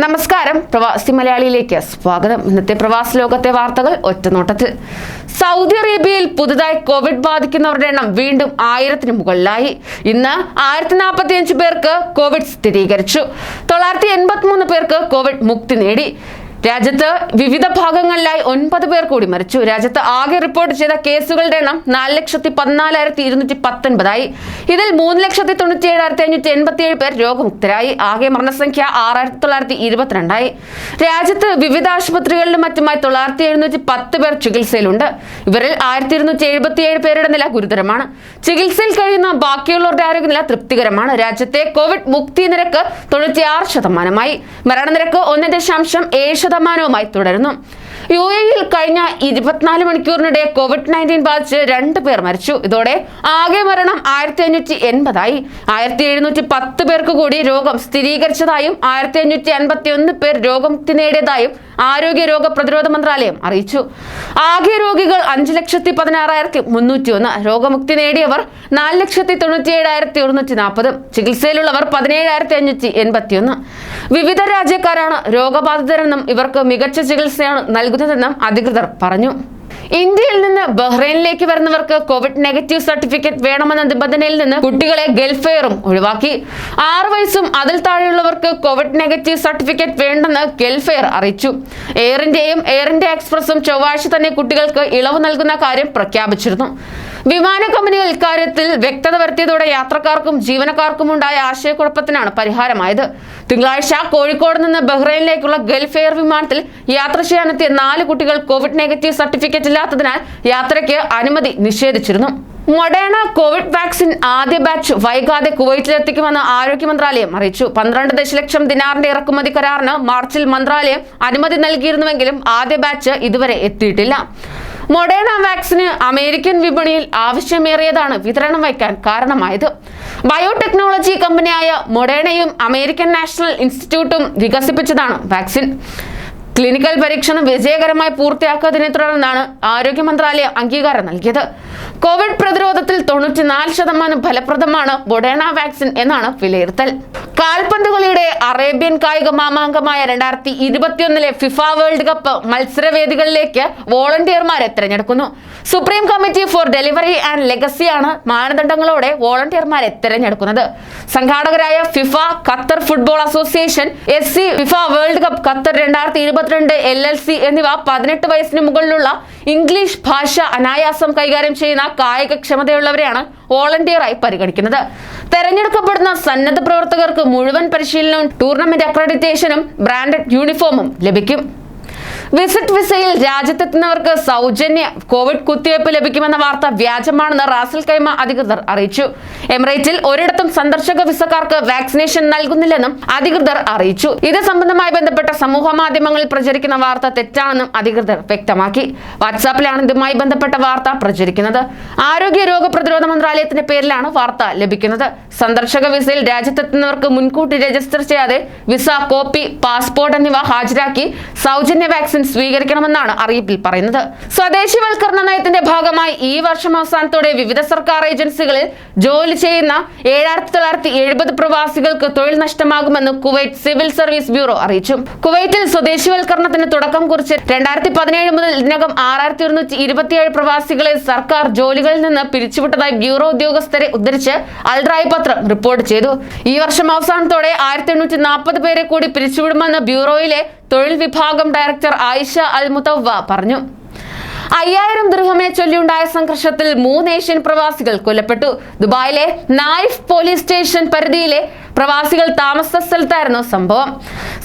നമസ്കാരം. പ്രവാസി മലയാളിയിലേക്ക് സ്വാഗതം. ഇന്നത്തെ പ്രവാസ ലോകത്തെ വാർത്തകൾ ഒറ്റനോട്ടത്തിൽ. സൗദി അറേബ്യയിൽ പുതുതായി കോവിഡ് ബാധിക്കുന്നവരുടെ എണ്ണം വീണ്ടും ആയിരത്തിന് മുകളിലായി. ഇന്ന് ആയിരത്തി നാൽപ്പത്തി അഞ്ച് പേർക്ക് കോവിഡ് സ്ഥിരീകരിച്ചു. തൊള്ളായിരത്തി എൺപത്തി മൂന്ന് പേർക്ക് കോവിഡ് മുക്തി നേടി. രാജ്യത്ത് വിവിധ ഭാഗങ്ങളിലായി ഒൻപത് പേർ കൂടി മരിച്ചു. രാജ്യത്ത് ആകെ റിപ്പോർട്ട് ചെയ്ത കേസുകളുടെ എണ്ണം നാല് ലക്ഷത്തി പതിനാലായിരത്തി ഇരുന്നൂറ്റി പത്തൊൻപതായി. ഇതിൽ മൂന്ന് ലക്ഷത്തി തൊണ്ണൂറ്റി ഏഴായിരത്തി അഞ്ഞൂറ്റി എൺപത്തി ഏഴ് പേർ രോഗമുക്തരായി. ആകെ മരണസംഖ്യ ആറായിരത്തി തൊള്ളായിരത്തി ഇരുപത്തിരണ്ടായി. രാജ്യത്ത് വിവിധ ആശുപത്രികളിലും മറ്റുമായി തൊള്ളായിരത്തി എഴുന്നൂറ്റി പത്ത് പേർ ചികിത്സയിലുണ്ട്. ഇവരിൽ ആയിരത്തി ഇരുന്നൂറ്റി എഴുപത്തി ഏഴ് പേരുടെ നില ഗുരുതരമാണ്. ചികിത്സയിൽ കഴിയുന്ന ബാക്കിയുള്ളവരുടെ ആരോഗ്യനില തൃപ്തികരമാണ്. രാജ്യത്തെ കോവിഡ് മുക്തി നിരക്ക് തൊണ്ണൂറ്റിയാറ് ശതമാനമായി. മരണനിരക്ക് ഒന്ന് ദശാംശം ഏഴ് ശതമാനവുമായി തുടരുന്നു. യു എയിൽ കഴിഞ്ഞ ഇരുപത്തിനാല് മണിക്കൂറിനിടെ കോവിഡ് നയന്റീൻ ബാധിച്ച് രണ്ട് പേർ മരിച്ചു. ഇതോടെ ആകെ മരണം ആയിരത്തി അഞ്ഞൂറ്റി എൺപതായി ആയിരത്തി എഴുന്നൂറ്റി പത്ത് പേർക്ക് കൂടി രോഗം സ്ഥിരീകരിച്ചതായും ആയിരത്തി അഞ്ഞൂറ്റി അൻപത്തി ഒന്ന് പേർ രോഗമുക്തി നേടിയതായും ആരോഗ്യ രോഗ പ്രതിരോധ മന്ത്രാലയം അറിയിച്ചു. ആകെ രോഗികൾ അഞ്ച് ലക്ഷത്തി പതിനാറായിരത്തി മുന്നൂറ്റി ഒന്ന് രോഗമുക്തി നേടിയവർ നാല് ലക്ഷത്തി തൊണ്ണൂറ്റി ഏഴായിരത്തി ഒരുന്നൂറ്റി നാൽപ്പത് ചികിത്സയിലുള്ളവർ പതിനേഴായിരത്തി അഞ്ഞൂറ്റി എൺപത്തി ഒന്ന് വിവിധ രാജ്യക്കാരാണ് രോഗബാധിതരെന്നും ഇവർക്ക് മികച്ച ചികിത്സയാണ് നൽകുന്നതെന്നും അധികൃതർ പറഞ്ഞു. ഇന്ത്യയിൽ നിന്ന് ബഹ്റൈനിലേക്ക് വരുന്നവർക്ക് കോവിഡ് നെഗറ്റീവ് സർട്ടിഫിക്കറ്റ് വേണമെന്ന നിബന്ധനയിൽ നിന്ന് കുട്ടികളെ ഗൾഫെയറും ഒഴിവാക്കി. ആറു വയസ്സും അതിൽ താഴെയുള്ളവർക്ക് കോവിഡ് നെഗറ്റീവ് സർട്ടിഫിക്കറ്റ് വേണ്ടെന്ന് ഗൾഫെയർ അറിയിച്ചു എയർ ഇന്ത്യയും എയർ ഇന്ത്യ എക്സ്പ്രസും ചൊവ്വാഴ്ച തന്നെ കുട്ടികൾക്ക് ഇളവ് നൽകുന്ന കാര്യം പ്രഖ്യാപിച്ചിരുന്നു. വിമാന കമ്പനികൾ ഇക്കാര്യത്തിൽ വ്യക്തത വരുത്തിയതോടെ യാത്രക്കാർക്കും ജീവനക്കാർക്കും ഉണ്ടായ ആശയക്കുഴപ്പത്തിനാണ് പരിഹാരമായത്. തിങ്കളാഴ്ച കോഴിക്കോട് നിന്ന് ബഹ്റൈനിലേക്കുള്ള ഗൾഫ് എയർ വിമാനത്തിൽ യാത്ര ചെയ്യാനെത്തിയ നാല് കുട്ടികൾ കോവിഡ് നെഗറ്റീവ് സർട്ടിഫിക്കറ്റ് ഇല്ലാത്തതിനാൽ യാത്രയ്ക്ക് അനുമതി നിഷേധിച്ചിരുന്നു. മൊഡേണ കോവിഡ് വാക്സിൻ ആദ്യ ബാച്ച് വൈകാതെ കുവൈറ്റിലെത്തിക്കുമെന്ന് ആരോഗ്യ മന്ത്രാലയം അറിയിച്ചു. പന്ത്രണ്ട് ദശലക്ഷം ദിനാറിന്റെ ഇറക്കുമതി കരാറിന് മാർച്ചിൽ മന്ത്രാലയം അനുമതി നൽകിയിരുന്നുവെങ്കിലും ആദ്യ ബാച്ച് ഇതുവരെ എത്തിയിട്ടില്ല. മൊഡേണ വാക്സിന് അമേരിക്കൻ വിപണിയിൽ ആവശ്യമേറിയതാണ് വിതരണം വയ്ക്കാൻ കാരണമായത്. ബയോടെക്നോളജി കമ്പനിയായ മൊഡേണയും അമേരിക്കൻ നാഷണൽ ഇൻസ്റ്റിറ്റ്യൂട്ടും വികസിപ്പിച്ചതാണ് വാക്സിൻ. ക്ലിനിക്കൽ പരീക്ഷണം വിജയകരമായി പൂർത്തിയാക്കിയതിനെ തുടർന്നാണ് ആരോഗ്യ മന്ത്രാലയം അംഗീകാരം നൽകിയത്. കോവിഡ് പ്രതിരോധത്തിൽ തൊണ്ണൂറ്റിനാല് ശതമാനം ഫലപ്രദമാണ് ബൊഡേണ വാക്സിൻ എന്നാണ് വിലയിരുത്തൽ. കാൽപന്ത് കളിയുടെ അറേബ്യൻ കായിക മാമാങ്കമായ രണ്ടായിരത്തി ഇരുപത്തിയൊന്നിലെ ഫിഫ വേൾഡ് കപ്പ് മത്സരവേദികളിലേക്ക് വോളണ്ടിയർമാരെ തിരഞ്ഞെടുക്കുന്നു. Supreme committee for delivery and ലെഗസിയാണ് മാനദണ്ഡങ്ങളോടെ വോളണ്ടിയർമാരെ തിരഞ്ഞെടുക്കുന്നത്. സംഘാടകരായ FIFA Qatar football association S C FIFA world cup Qatar രണ്ടായിരത്തി ഇരുപത്തിരണ്ട് എൽ എൽ സി എന്നിവ പതിനെട്ട് വയസ്സിന് മുകളിലുള്ള ഇംഗ്ലീഷ് ഭാഷ അനായാസം കൈകാര്യം ചെയ്യുന്ന കായികക്ഷമതയുള്ളവരെയാണ് വോളണ്ടിയറായി പരിഗണിക്കുന്നത്. തെരഞ്ഞെടുക്കപ്പെടുന്ന സന്നദ്ധ പ്രവർത്തകർക്ക് മുഴുവൻ പരിശീലനവും ടൂർണമെന്റ് അക്രഡിറ്റേഷനും ബ്രാൻഡഡ് യൂണിഫോമും ലഭിക്കും. വിസിറ്റ് വിസയിൽ രാജ്യത്തെത്തുന്നവർക്ക് സൗജന്യ കോവിഡ് കുത്തിവയ്പ് ലഭിക്കുമെന്ന വാർത്ത വ്യാജമാണെന്ന് റാസൽ കൈമ അധികൃതർ അറിയിച്ചു. എമിറേറ്റിൽ ഒരിടത്തും സന്ദർശക വിസക്കാർക്ക് വാക്സിനേഷൻ നൽകുന്നില്ലെന്നും അധികൃതർ അറിയിച്ചു. ഇത് സംബന്ധമായി ബന്ധപ്പെട്ട സമൂഹ മാധ്യമങ്ങളിൽ പ്രചരിക്കുന്ന വാർത്ത തെറ്റാണെന്നും അധികൃതർ വ്യക്തമാക്കി. വാട്സാപ്പിലാണ് ഇതുമായി ബന്ധപ്പെട്ട വാർത്ത പ്രചരിക്കുന്നത്. ആരോഗ്യ രോഗ പ്രതിരോധ മന്ത്രാലയത്തിന്റെ പേരിലാണ് വാർത്ത ലഭിക്കുന്നത്. സന്ദർശക വിസയിൽ രാജ്യത്തെത്തുന്നവർക്ക് മുൻകൂട്ടി രജിസ്റ്റർ ചെയ്യാതെ വിസ കോപ്പി പാസ്പോർട്ട് എന്നിവ ഹാജരാക്കി സൗജന്യ വാക്സിൻ സ്വീകരിക്കണമെന്നാണ് അറിയിപ്പിൽ പറയുന്നത്. സ്വദേശിവൽക്കരണ നയത്തിന്റെ ഭാഗമായി ഈ വർഷം അവസാനത്തോടെ വിവിധ സർക്കാർ ഏജൻസികളിൽ ജോലി ചെയ്യുന്ന ഏഴായിരത്തി തൊള്ളായിരത്തി എഴുപത് പ്രവാസികൾക്ക് തൊഴിൽ നഷ്ടമാകുമെന്ന് കുവൈറ്റ് സിവിൽ സർവീസ് ബ്യൂറോ അറിയിച്ചു. കുവൈറ്റിൽ സ്വദേശിവൽക്കരണത്തിന് തുടക്കം കുറിച്ച് രണ്ടായിരത്തി പതിനേഴ് മുതൽ ഇതിനകം ആറായിരത്തി ഒരുന്നൂറ്റി ഇരുപത്തിയേഴ് പ്രവാസികളെ സർക്കാർ ജോലികളിൽ നിന്ന് പിരിച്ചുവിട്ടതായി ബ്യൂറോ ഉദ്യോഗസ്ഥരെ ഉദ്ധരിച്ച് അൽറായി പത്രം റിപ്പോർട്ട് ചെയ്തു. ഈ വർഷം അവസാനത്തോടെ ആയിരത്തി എണ്ണൂറ്റി നാൽപ്പത് പേരെ കൂടി പിരിച്ചുവിടുമെന്ന് ബ്യൂറോയിലെ തൊഴിൽ വിഭാഗം ഡയറക്ടർ ആയിഷ അൽ മുത്തവ്വ പറഞ്ഞു. അയ്യായിരം ദൃഹമിനെ ചൊല്ലിയുണ്ടായ സംഘർഷത്തിൽ മൂന്ന് ഏഷ്യൻ പ്രവാസികൾ കൊല്ലപ്പെട്ടു. ദുബായിലെ നായിഫ് പോലീസ് സ്റ്റേഷൻ പരിധിയിലെ പ്രവാസികൾ താമസ സ്ഥലത്തായിരുന്നു സംഭവം.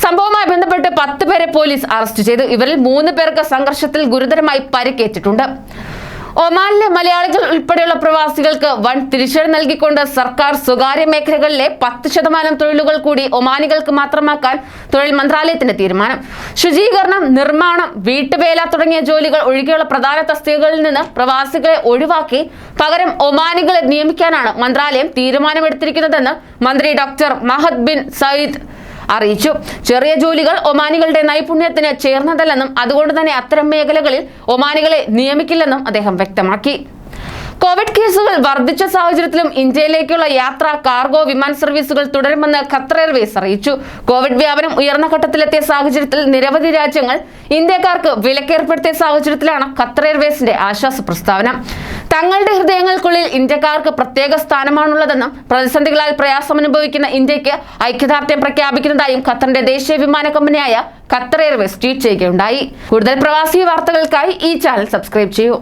സംഭവവുമായി ബന്ധപ്പെട്ട് പത്ത് പേരെ പോലീസ് അറസ്റ്റ് ചെയ്തു. ഇവരിൽ മൂന്ന് പേർക്ക് സംഘർഷത്തിൽ ഗുരുതരമായി പരിക്കേറ്റിട്ടുണ്ട്. ഒമാനിലെ മലയാളികൾ ഉൾപ്പെടെയുള്ള പ്രവാസികൾക്ക് വൻ തിരിച്ചടി നൽകിക്കൊണ്ട് സർക്കാർ സ്വകാര്യ മേഖലകളിലെ പത്ത് ശതമാനം തൊഴിലുകൾ കൂടി ഒമാനികൾക്ക് മാത്രമാക്കാൻ തൊഴിൽ മന്ത്രാലയത്തിന്റെ തീരുമാനം. ശുചീകരണം നിർമ്മാണം വീട്ടുവേല തുടങ്ങിയ ജോലികൾ ഒഴികെയുള്ള പ്രധാന തസ്തികകളിൽ നിന്ന് പ്രവാസികളെ ഒഴിവാക്കി പകരം ഒമാനികളെ നിയമിക്കാനാണ് മന്ത്രാലയം തീരുമാനമെടുത്തിരിക്കുന്നതെന്ന് മന്ത്രി ഡോക്ടർ മഹദ് ബിൻ സയ്യിദ് അറിയിച്ചു. ചെറിയ ജോലികൾ ഒമാനികളുടെ നൈപുണ്യത്തിന് ചേർന്നതല്ലെന്നും അതുകൊണ്ട് തന്നെ അത്തരം മേഖലകളിൽ ഒമാനികളെ നിയമിക്കില്ലെന്നും അദ്ദേഹം വ്യക്തമാക്കി. കോവിഡ് കേസുകൾ വർദ്ധിച്ച സാഹചര്യത്തിലും ഇന്ത്യയിലേക്കുള്ള യാത്ര കാർഗോ വിമാന സർവീസുകൾ തുടരുമെന്ന് ഖത്തർ എയർവേസ് അറിയിച്ചു. കോവിഡ് വ്യാപനം ഉയർന്ന ഘട്ടത്തിലെത്തിയ സാഹചര്യത്തിൽ നിരവധി രാജ്യങ്ങൾ ഇന്ത്യക്കാർക്ക് വിലക്കേർപ്പെടുത്തിയ സാഹചര്യത്തിലാണ് ഖത്തർ എയർവേസിന്റെ ആശ്വാസ പ്രസ്താവന. തങ്ങളുടെ ഹൃദയങ്ങൾക്കുള്ളിൽ ഇന്ത്യക്കാർക്ക് പ്രത്യേക സ്ഥാനമാണുള്ളതെന്നും പ്രതിസന്ധികളാൽ പ്രയാസം അനുഭവിക്കുന്ന ഇന്ത്യയ്ക്ക് ഐക്യദാർഢ്യം പ്രഖ്യാപിക്കുന്നതായും ഖത്തറിന്റെ ദേശീയ വിമാന കമ്പനിയായ ഖത്തർ എയർവേസ് ട്വീറ്റ് ചെയ്യുകയുണ്ടായി. കൂടുതൽ പ്രവാസി വാർത്തകൾക്കായി ഈ ചാനൽ സബ്സ്ക്രൈബ് ചെയ്യൂ.